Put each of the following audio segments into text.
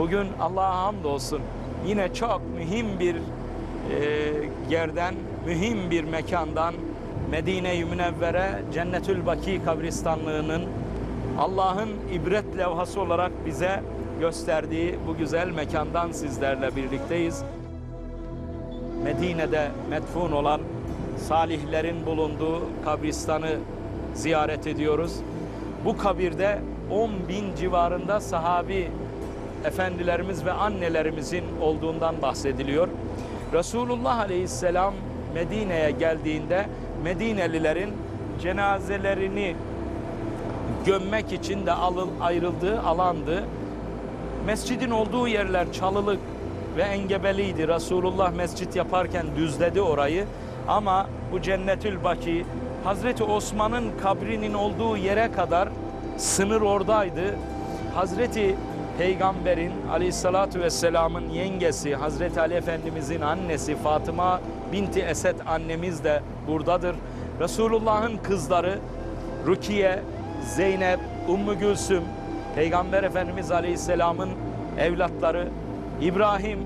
Bugün Allah'a hamdolsun yine çok mühim bir e, yerden, mühim bir mekandan Medine-i Münevvere Cennetül Baki kabristanlığının Allah'ın ibret levhası olarak bize gösterdiği bu güzel mekandan sizlerle birlikteyiz. Medine'de metfun olan salihlerin bulunduğu kabristanı ziyaret ediyoruz. Bu kabirde 10 bin civarında sahabi efendilerimiz ve annelerimizin olduğundan bahsediliyor. Resulullah Aleyhisselam Medine'ye geldiğinde Medinelilerin cenazelerini gömmek için de alın, ayrıldığı alandı. Mescidin olduğu yerler çalılık ve engebeliydi. Resulullah mescit yaparken düzledi orayı. Ama bu Cennetül Baki Hazreti Osman'ın kabrinin olduğu yere kadar sınır oradaydı. Hazreti Peygamber'in aleyhissalatu vesselamın yengesi Hazreti Ali Efendimizin annesi Fatıma binti Esed annemiz de buradadır. Resulullah'ın kızları Rukiye, Zeynep, Ümmü Gülsüm, Peygamber Efendimiz Aleyhisselam'ın evlatları İbrahim,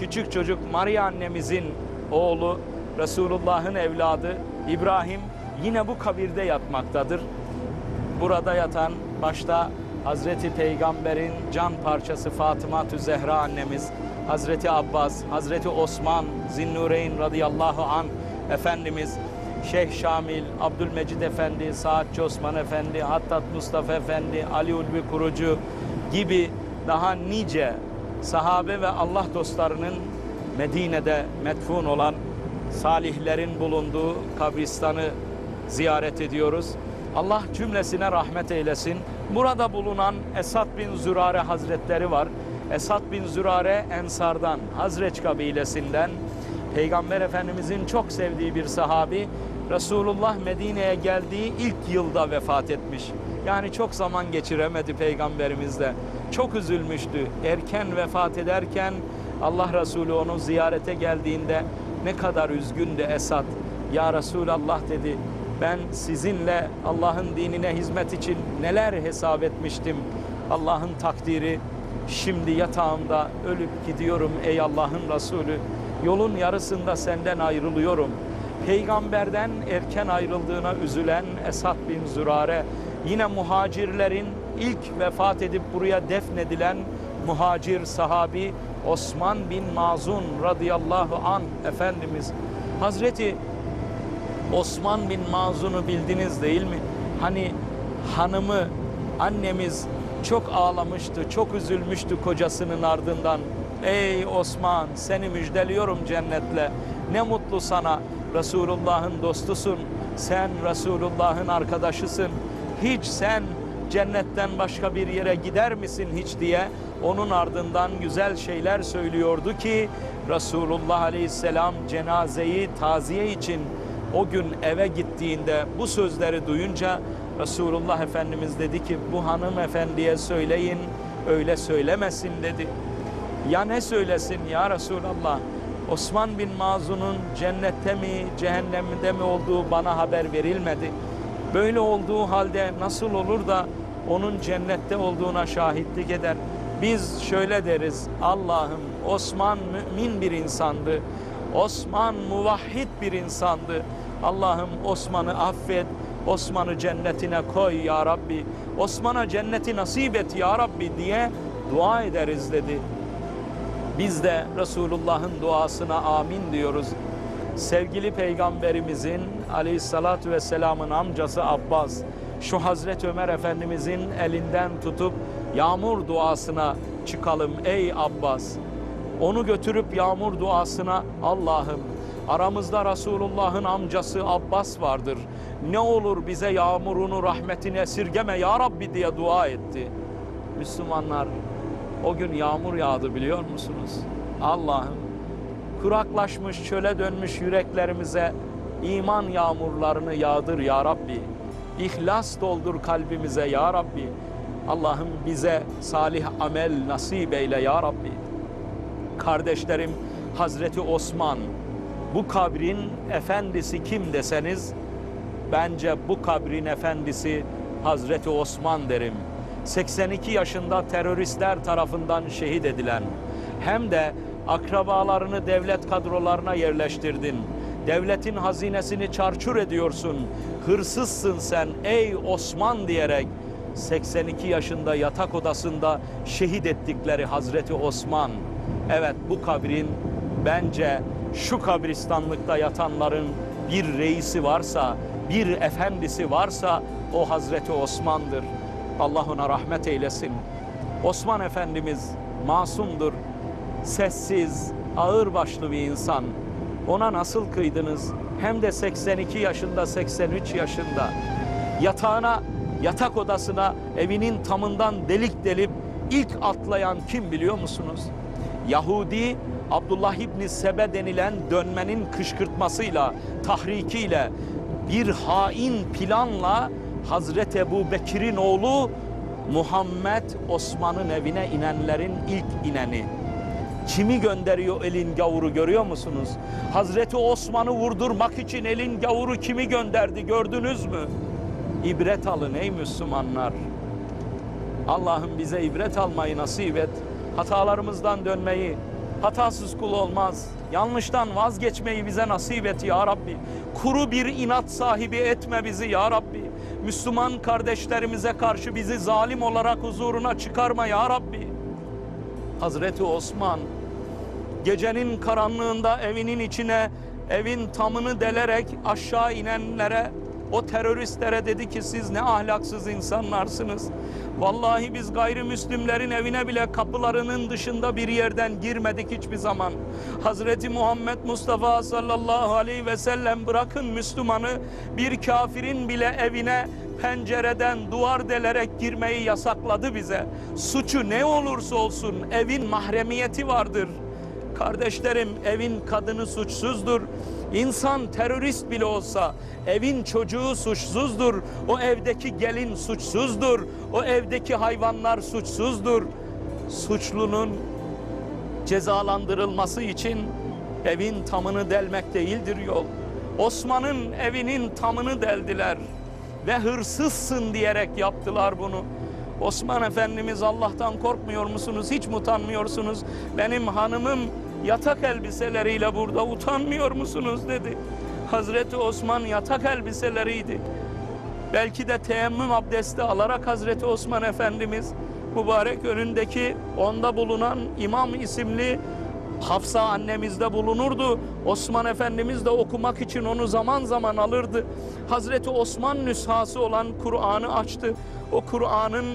küçük çocuk Maria annemizin oğlu, Resulullah'ın evladı İbrahim yine bu kabirde yatmaktadır. Burada yatan başta Hazreti Peygamber'in can parçası Fatıma Zehra annemiz, Hazreti Abbas, Hazreti Osman, Zinnureyn radıyallahu an Efendimiz, Şeyh Şamil, Abdülmecid Efendi, Saatçi Osman Efendi, Hattat Mustafa Efendi, Ali Ulvi Kurucu gibi daha nice sahabe ve Allah dostlarının Medine'de metfun olan salihlerin bulunduğu kabristanı ziyaret ediyoruz. Allah cümlesine rahmet eylesin. Burada bulunan Esad bin Zürare Hazretleri var. Esad bin Zürare Ensardan, Hazreç kabilesinden Peygamber Efendimizin çok sevdiği bir sahabi. Resulullah Medine'ye geldiği ilk yılda vefat etmiş. Yani çok zaman geçiremedi peygamberimizle. Çok üzülmüştü. Erken vefat ederken Allah Resulü onu ziyarete geldiğinde ne kadar üzgündü Esad. Ya Resulallah dedi ben sizinle Allah'ın dinine hizmet için neler hesap etmiştim. Allah'ın takdiri şimdi yatağımda ölüp gidiyorum ey Allah'ın Resulü. Yolun yarısında senden ayrılıyorum. Peygamberden erken ayrıldığına üzülen Esad bin Zürare yine muhacirlerin ilk vefat edip buraya defnedilen muhacir sahabi Osman bin Mazun radıyallahu an Efendimiz Hazreti Osman bin Mazun'u bildiniz değil mi? Hani hanımı annemiz çok ağlamıştı, çok üzülmüştü kocasının ardından. Ey Osman seni müjdeliyorum cennetle. Ne mutlu sana Resulullah'ın dostusun. Sen Resulullah'ın arkadaşısın. Hiç sen cennetten başka bir yere gider misin hiç diye onun ardından güzel şeyler söylüyordu ki Resulullah Aleyhisselam cenazeyi taziye için o gün eve gittiğinde bu sözleri duyunca Resulullah Efendimiz dedi ki bu hanımefendiye söyleyin öyle söylemesin dedi. Ya ne söylesin ya Resulallah? Osman bin Mazun'un cennette mi cehennemde mi olduğu bana haber verilmedi. Böyle olduğu halde nasıl olur da onun cennette olduğuna şahitlik eder. Biz şöyle deriz Allah'ım Osman mümin bir insandı. Osman muvahhid bir insandı. Allah'ım Osman'ı affet. Osman'ı cennetine koy ya Rabbi. Osman'a cenneti nasip et ya Rabbi diye dua ederiz dedi. Biz de Resulullah'ın duasına amin diyoruz. Sevgili Peygamberimizin aleyhissalatü vesselamın amcası Abbas, şu Hazreti Ömer Efendimizin elinden tutup yağmur duasına çıkalım ey Abbas. Onu götürüp yağmur duasına Allah'ım aramızda Resulullah'ın amcası Abbas vardır. Ne olur bize yağmurunu rahmetini esirgeme ya Rabbi diye dua etti. Müslümanlar o gün yağmur yağdı biliyor musunuz? Allah'ım kuraklaşmış çöle dönmüş yüreklerimize iman yağmurlarını yağdır ya Rabbi. İhlas doldur kalbimize ya Rabbi. Allah'ım bize salih amel nasip eyle ya Rabbi. Kardeşlerim Hazreti Osman bu kabrin efendisi kim deseniz bence bu kabrin efendisi Hazreti Osman derim. 82 yaşında teröristler tarafından şehit edilen hem de akrabalarını devlet kadrolarına yerleştirdin. Devletin hazinesini çarçur ediyorsun. Hırsızsın sen ey Osman diyerek 82 yaşında yatak odasında şehit ettikleri Hazreti Osman. Evet bu kabrin bence şu kabristanlıkta yatanların bir reisi varsa, bir efendisi varsa o Hazreti Osman'dır. Allah ona rahmet eylesin. Osman Efendimiz masumdur, sessiz, ağırbaşlı bir insan. Ona nasıl kıydınız? Hem de 82 yaşında, 83 yaşında. Yatağına, yatak odasına evinin tamından delik delip ilk atlayan kim biliyor musunuz? Yahudi Abdullah İbni Sebe denilen dönmenin kışkırtmasıyla, tahrikiyle bir hain planla Hazreti Ebu Bekir'in oğlu Muhammed Osman'ın evine inenlerin ilk ineni. Kimi gönderiyor elin gavuru görüyor musunuz? Hazreti Osman'ı vurdurmak için elin gavuru kimi gönderdi gördünüz mü? İbret alın ey Müslümanlar. Allah'ım bize ibret almayı nasip et. Hatalarımızdan dönmeyi, hatasız kul olmaz. Yanlıştan vazgeçmeyi bize nasip et ya Rabbi. Kuru bir inat sahibi etme bizi ya Rabbi. Müslüman kardeşlerimize karşı bizi zalim olarak huzuruna çıkarma ya Rabbi. Hazreti Osman gecenin karanlığında evinin içine evin tamını delerek aşağı inenlere o teröristlere dedi ki siz ne ahlaksız insanlarsınız. Vallahi biz gayrimüslimlerin evine bile kapılarının dışında bir yerden girmedik hiçbir zaman. Hazreti Muhammed Mustafa sallallahu aleyhi ve sellem bırakın Müslümanı bir kafirin bile evine pencereden duvar delerek girmeyi yasakladı bize. Suçu ne olursa olsun evin mahremiyeti vardır. Kardeşlerim evin kadını suçsuzdur. İnsan terörist bile olsa evin çocuğu suçsuzdur. O evdeki gelin suçsuzdur. O evdeki hayvanlar suçsuzdur. Suçlunun cezalandırılması için evin tamını delmek değildir yol. Osman'ın evinin tamını deldiler ve hırsızsın diyerek yaptılar bunu. Osman Efendimiz Allah'tan korkmuyor musunuz? Hiç mi utanmıyorsunuz? Benim hanımım yatak elbiseleriyle burada utanmıyor musunuz dedi. Hazreti Osman yatak elbiseleriydi. Belki de teyemmüm abdesti alarak Hazreti Osman Efendimiz mübarek önündeki onda bulunan İmam isimli Hafsa annemizde bulunurdu. Osman Efendimiz de okumak için onu zaman zaman alırdı. Hazreti Osman nüshası olan Kur'an'ı açtı. O Kur'an'ın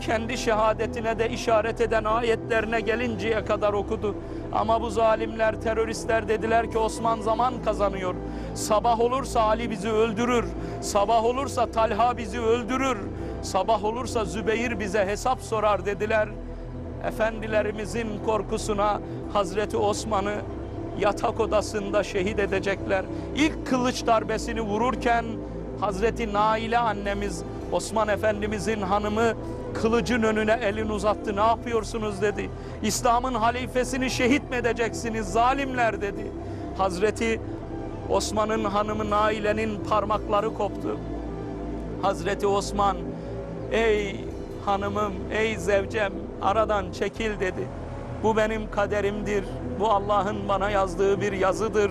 kendi şehadetine de işaret eden ayetlerine gelinceye kadar okudu. Ama bu zalimler, teröristler dediler ki Osman zaman kazanıyor. Sabah olursa Ali bizi öldürür. Sabah olursa Talha bizi öldürür. Sabah olursa Zübeyir bize hesap sorar dediler. Efendilerimizin korkusuna Hazreti Osman'ı yatak odasında şehit edecekler. İlk kılıç darbesini vururken Hazreti Naile annemiz Osman Efendimizin hanımı kılıcın önüne elini uzattı. Ne yapıyorsunuz dedi. İslam'ın halifesini şehit mi edeceksiniz zalimler dedi. Hazreti Osman'ın hanımı Naile'nin parmakları koptu. Hazreti Osman ey hanımım ey zevcem aradan çekil dedi. Bu benim kaderimdir. Bu Allah'ın bana yazdığı bir yazıdır.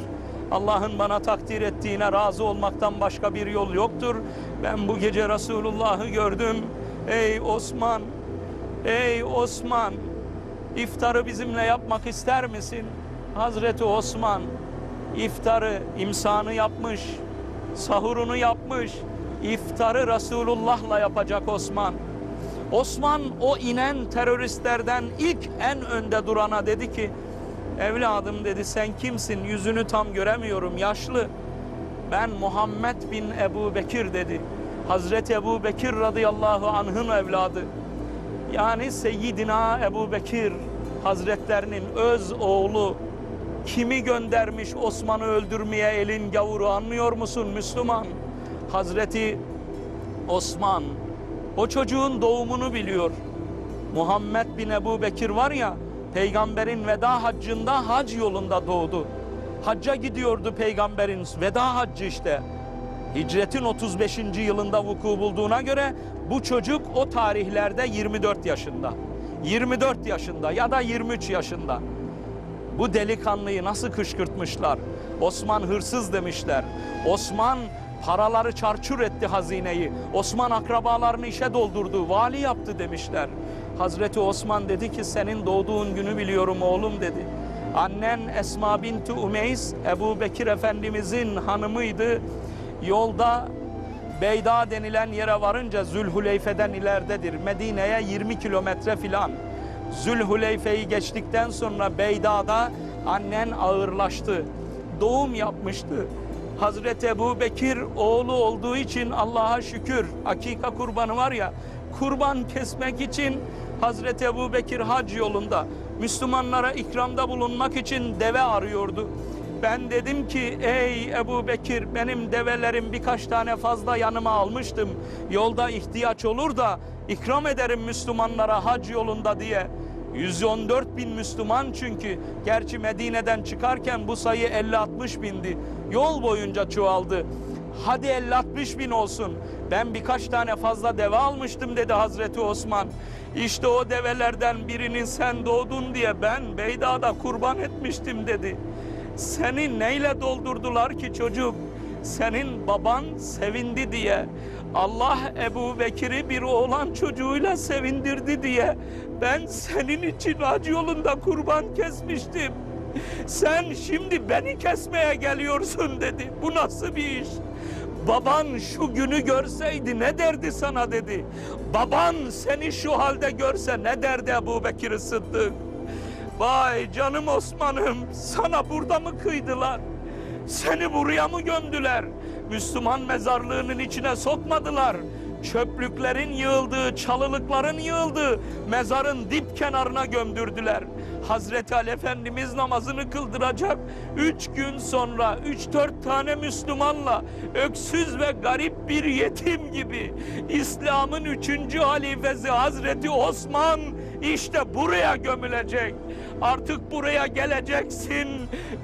Allah'ın bana takdir ettiğine razı olmaktan başka bir yol yoktur. Ben bu gece Resulullah'ı gördüm. Ey Osman, ey Osman, iftarı bizimle yapmak ister misin? Hazreti Osman, iftarı, imsanı yapmış, sahurunu yapmış, iftarı Resulullah'la yapacak Osman. Osman o inen teröristlerden ilk en önde durana dedi ki, evladım dedi sen kimsin yüzünü tam göremiyorum yaşlı. Ben Muhammed bin Ebu Bekir dedi. Hazreti Ebu Bekir radıyallahu anh'ın evladı. Yani Seyyidina Ebu Bekir Hazretlerinin öz oğlu kimi göndermiş Osman'ı öldürmeye elin gavuru anlıyor musun Müslüman? Hazreti Osman o çocuğun doğumunu biliyor. Muhammed bin Ebu Bekir var ya peygamberin veda haccında hac yolunda doğdu. Hacca gidiyordu peygamberin veda haccı işte. Hicretin 35. yılında vuku bulduğuna göre bu çocuk o tarihlerde 24 yaşında. 24 yaşında ya da 23 yaşında. Bu delikanlıyı nasıl kışkırtmışlar? Osman hırsız demişler. Osman paraları çarçur etti hazineyi. Osman akrabalarını işe doldurdu, vali yaptı demişler. Hazreti Osman dedi ki senin doğduğun günü biliyorum oğlum dedi. Annen Esma binti Umeys, Ebu Bekir Efendimizin hanımıydı. Yolda Beyda denilen yere varınca Zülhuleyfe'den ileridedir. Medine'ye 20 kilometre filan. Zülhuleyfe'yi geçtikten sonra Beyda'da annen ağırlaştı. Doğum yapmıştı. Hazreti Ebu Bekir oğlu olduğu için Allah'a şükür akika kurbanı var ya kurban kesmek için Hazreti Ebu Bekir hac yolunda Müslümanlara ikramda bulunmak için deve arıyordu. Ben dedim ki ey Ebu Bekir benim develerim birkaç tane fazla yanıma almıştım. Yolda ihtiyaç olur da ikram ederim Müslümanlara hac yolunda diye. 114 bin Müslüman çünkü. Gerçi Medine'den çıkarken bu sayı 50-60 bindi. Yol boyunca çoğaldı. Hadi 50-60 bin olsun. Ben birkaç tane fazla deve almıştım dedi Hazreti Osman. İşte o develerden birinin sen doğdun diye ben Beyda'da kurban etmiştim dedi. Seni neyle doldurdular ki çocuk? Senin baban sevindi diye. Allah Ebu Bekir'i bir oğlan çocuğuyla sevindirdi diye. Ben senin için hac yolunda kurban kesmiştim. Sen şimdi beni kesmeye geliyorsun dedi. Bu nasıl bir iş? Baban şu günü görseydi ne derdi sana dedi. Baban seni şu halde görse ne derdi Ebu Bekir Sıddık? Vay canım Osman'ım sana burada mı kıydılar? Seni buraya mı gömdüler? Müslüman mezarlığının içine sokmadılar. Çöplüklerin yığıldığı, çalılıkların yığıldığı mezarın dip kenarına gömdürdüler. Hazreti Ali Efendimiz namazını kıldıracak. Üç gün sonra üç dört tane Müslümanla öksüz ve garip bir yetim gibi İslam'ın üçüncü halifesi Hazreti Osman işte buraya gömülecek. Artık buraya geleceksin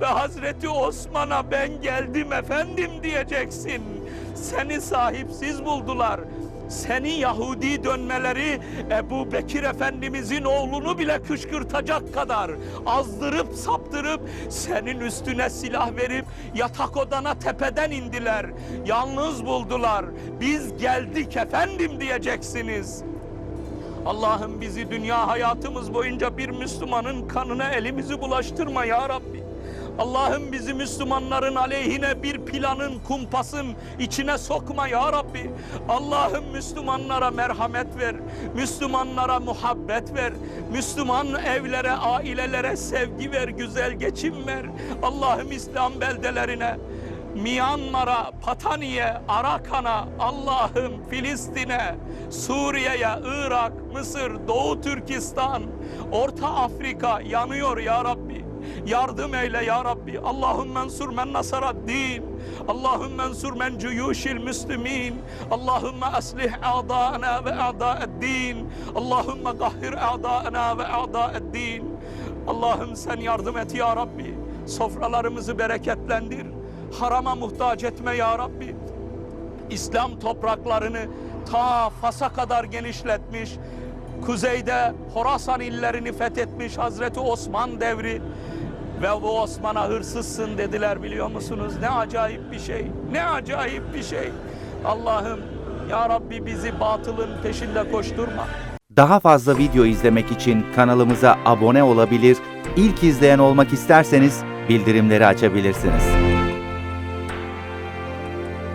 ve Hazreti Osman'a ben geldim efendim diyeceksin. Seni sahipsiz buldular. Seni Yahudi dönmeleri Ebu Bekir Efendimizin oğlunu bile kışkırtacak kadar azdırıp saptırıp senin üstüne silah verip yatak odana tepeden indiler. Yalnız buldular. Biz geldik efendim diyeceksiniz. Allah'ım bizi dünya hayatımız boyunca bir Müslümanın kanına elimizi bulaştırma ya Rabbi. Allah'ım bizi Müslümanların aleyhine bir planın, kumpasın içine sokma ya Rabbi. Allah'ım Müslümanlara merhamet ver. Müslümanlara muhabbet ver. Müslüman evlere, ailelere sevgi ver, güzel geçim ver. Allah'ım İslam beldelerine, Myanmar'a, Patani'ye, Arakan'a, Allah'ım Filistin'e, Suriye'ye, Irak, Mısır, Doğu Türkistan, Orta Afrika yanıyor ya Rabbi. Yardım eyle ya Rabbi. Allahümme mensur men nasara din. Allahümme mensur men cuyuşil müslimin. Allahümme aslih a'da'ana ve a'da'ed-din. Allahümme gahhir a'da'ana ve a'da'ed-din. Allah'ım sen yardım et ya Rabbi. Sofralarımızı bereketlendir. Harama muhtaç etme ya Rabbi. İslam topraklarını ta Fas'a kadar genişletmiş. Kuzeyde Horasan illerini fethetmiş Hazreti Osman devri. Ve bu Osman'a hırsızsın dediler biliyor musunuz? Ne acayip bir şey. Ne acayip bir şey. Allah'ım ya Rabbi bizi batılın peşinde koşturma. Daha fazla video izlemek için kanalımıza abone olabilir, ilk izleyen olmak isterseniz bildirimleri açabilirsiniz.